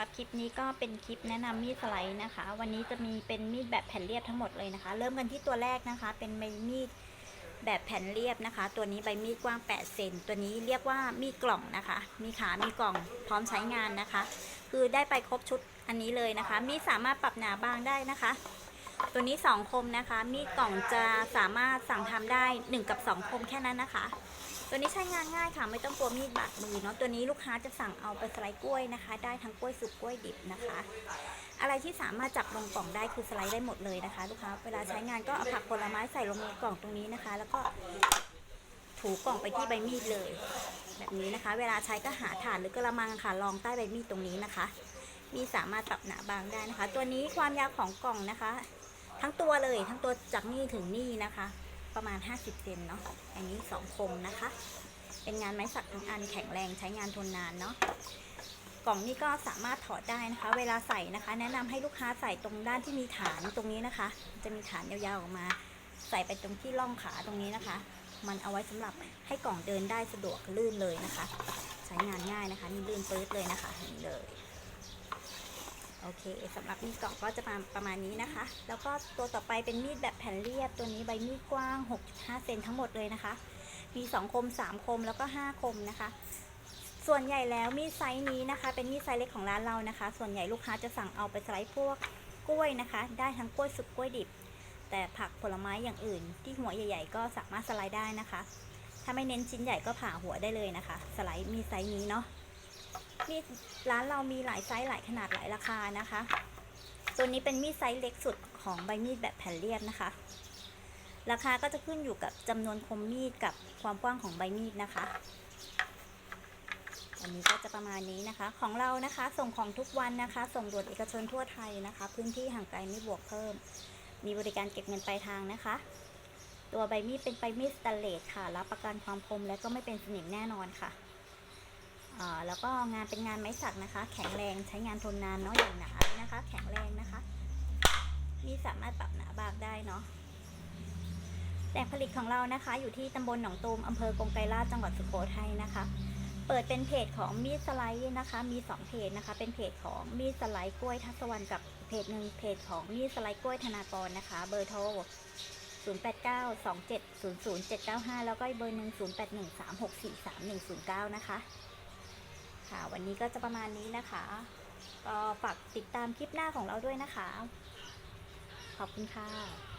หรับคลิปนี้ก็เป็นคลิปแนะนำมีดสไลด์นะคะ วันนี้จะมีเป็นมีดแบบแผ่นเรียบทั้งหมดเลยนะคะ เริ่มกันที่ตัวแรกนะคะ เป็นใบมีดแบบแผ่นเรียบนะคะ ตัวนี้ใบมีดกว้าง 8 เซน ตัวนี้เรียกว่ามีดกล่องนะคะ มีขา มีกล่อง พร้อมใช้งานนะคะ คือได้ไปครบชุดอันนี้เลยนะคะ มีดสามารถปรับหนาบางได้นะคะ ตัวนี้ 2 คมนะคะ มีดกล่องจะสามารถสั่งทำได้ 1 กับ 2 คมแค่นั้นนะคะ ตัวนี้ใช้งานง่ายค่ะ ไม่ต้องกลัวมีดบาดมือเนาะตัวนี้ลูกค้าจะสั่งเอาไปสไลด์กล้วยนะคะ ได้ทั้งกล้วยสุกกล้วยดิบนะคะ อะไรที่สามารถจับลงกล่องได้คือสไลด์ได้หมดเลยนะคะ ลูกค้าเวลาใช้งานก็เอาผักผลไม้ใส่ลงในกล่องตรงนี้นะคะ แล้วก็ถูกล่องไปที่ใบมีดเลย แบบนี้นะคะ เวลาใช้ก็หาถาดหรือกระมังค่ะรองใต้ใบมีดตรงนี้นะคะ มีสามารถปรับหนาบางได้นะคะ ตัวนี้ความยาวของกล่องนะคะ ทั้งตัวเลยทั้งตัวจากนี่ถึงนี่นะคะ ประมาณ 50เซนเนาะ อันนี้สองคมนะคะ เป็นงานไม้สักทั้งอันแข็งแรงใช้งานทนนานเนาะ กล่องนี้ก็สามารถถอดได้นะคะ เวลาใส่นะคะ แนะนำให้ลูกค้าใส่ตรงด้านที่มีฐานตรงนี้นะคะ จะมีฐานยาวๆออกมา ใส่ไปตรงที่ร่องขาตรงนี้นะคะ มันเอาไว้สำหรับให้กล่องเดินได้สะดวกลื่นเลยนะคะ ใช้งานง่ายนะคะนี่ลื่นปื๊ดเลยนะคะนี่เลย โอเคสำหรับมีดกล่องก็จะมาประมาณนี้นะคะ แล้วก็ตัวต่อไปเป็นมีดแบบแผ่นเรียบตัวนี้ใบมีดกว้าง 6.5 เซนทั้งหมดเลยนะคะ มี 2 คม 3 คมแล้วก็ 5 คมนะคะ ส่วนใหญ่แล้วมีดไซส์นี้นะคะ เป็นมีดไซส์เล็กของร้านเรานะคะ ส่วนใหญ่ลูกค้าจะสั่งเอาไปสไลด์พวกกล้วยนะคะ ได้ทั้งกล้วยสุกกล้วยดิบ แต่ผักผลไม้อย่างอื่น ที่หัวใหญ่ ๆ ก็สามารถสไลด์ได้นะคะ ถ้าไม่เน้นชิ้นใหญ่ก็ผ่าหัวได้เลยนะคะ สไลด์มีไซส์นี้เนาะ มีดร้านเรามีหลายไซส์หลายขนาดหลายราคานะคะ ตัวนี้เป็นมีดไซส์เล็กสุดของใบมีดแบบแผ่นเรียบนะคะ ราคาก็จะขึ้นอยู่กับจำนวนคมมีดกับความกว้างของใบมีดนะคะอันนี้ก็จะประมาณนี้นะคะ ของเรานะคะ ส่งของทุกวันนะคะ ส่งด่วนเอกชนทั่วไทยนะคะ พื้นที่ห่างไกลไม่บวกเพิ่ม มีบริการเก็บเงินปลายทางนะคะ ตัวใบมีดเป็นใบมีดสแตนเลสค่ะ รับประกันความคมและก็ไม่เป็นสนิมแน่นอนค่ะ แล้วก็งานเป็นงานไม้สักนะคะ แข็งแรงใช้งานทนนานเนาะอย่างหนาเลยนะคะ แข็งแรงนะคะมีสามารถปรับหนาบางได้เนาะแหล่งผลิตของเรานะคะ อยู่ที่ตำบลหนองตูมอำเภอกงไกรลาจังหวัดสุโขทัยนะคะ เปิดเป็นเพจของมีดสไลด์นะคะ มีสองเพจนะคะ เป็นเพจของมีดสไลด์กล้วยทัศวรรณกับเพจหนึ่งเพจของมีดสไลด์กล้วยธนากรนะคะ เบอร์โทร 0892700795 แล้วก็เบอร์หนึ่ง0813643109 นะคะ ค่ะ วันนี้ก็จะประมาณนี้นะคะ ก็ฝากติดตามคลิปหน้าของเราด้วยนะคะ ขอบคุณค่ะ